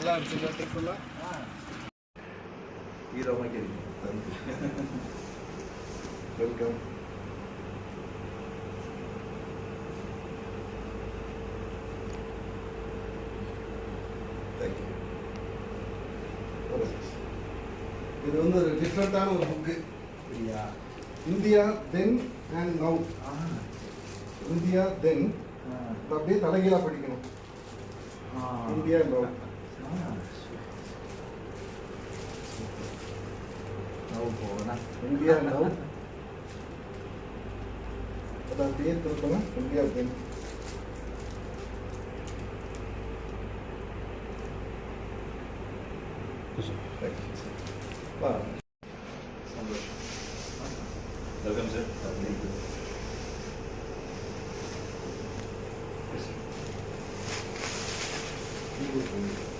நல்லா இருந்துச்சு ட்ரிப் ஃபுல்லாக ஹீரோ மாதிரி வெல்கம் தேங்க்யூ இது வந்து ஒரு டிஃப்ரெண்ட்டான ஒரு புக்கு அப்படியா India then and now India then அப்படியே தலைகீழாக படிக்கணும். இந்தியா நவ் நவ் போகணும் இந்தியா நவ் அதை அப்படியே திருப்பணும் இந்தியா தென் வா சந்தோஷம் வெல்கம் சார் இப்படி வா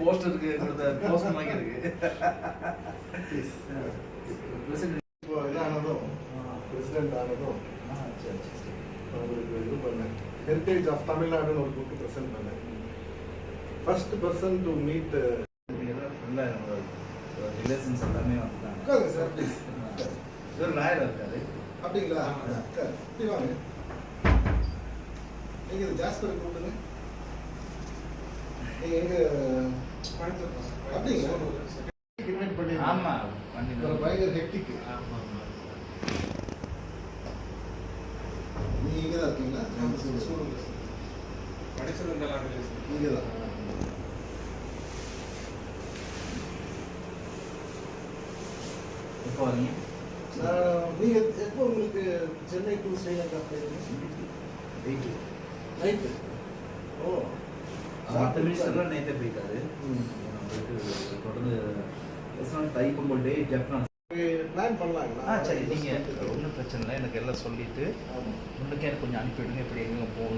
போஸ்டருக்கு போஸ்டர் வாங்கி இருக்கு. இப்போ இதானதும் பிரசிடென்ட் ஆனதும் அவருக்கு இது பண்ணேன். ஹெரிட்டேஜ் ஆஃப் தமிழ்நாடுன்னு ஒரு புக்கு ப்ரெசென்ட் பண்ணேன். First person to meet relations எல்லாமே வந்துட்டாங்க சார் ப்ளீஸ் லாயர் இருக்காரு. அப்படிங்களா? உட்காரு. இப்படி வாங்க. நீங்க இது ஜாஸ்பர் கூப்பிடுங்க. பயங்கர ஹெக்டிக் நீங்க இங்க தான் இருக்கீங்களா? இங்க தான் எப்போ வரீங்க? நான் நீங்க எப்போ உங்களுக்கு சென்னை டு ஸ்ரீலங்கா போயிருக்கீங்க? வெயிட் நைட்டு ஓ மற்ற மினிஸ்டர்லாம் நேற்றே போயிட்டாரு. தொடர்ந்து தைப்பொங்கல் டே ஜப்னா பிளான் பண்ணலாங்களா? ஆ சரி நீங்கள் ஒன்றும் பிரச்சனை இல்லை. எனக்கு எல்லாம் சொல்லிட்டு ஆமாம் முன்னுக்கே எனக்கு கொஞ்சம் அனுப்பிவிடுங்க எப்படி எங்கே போகணும்.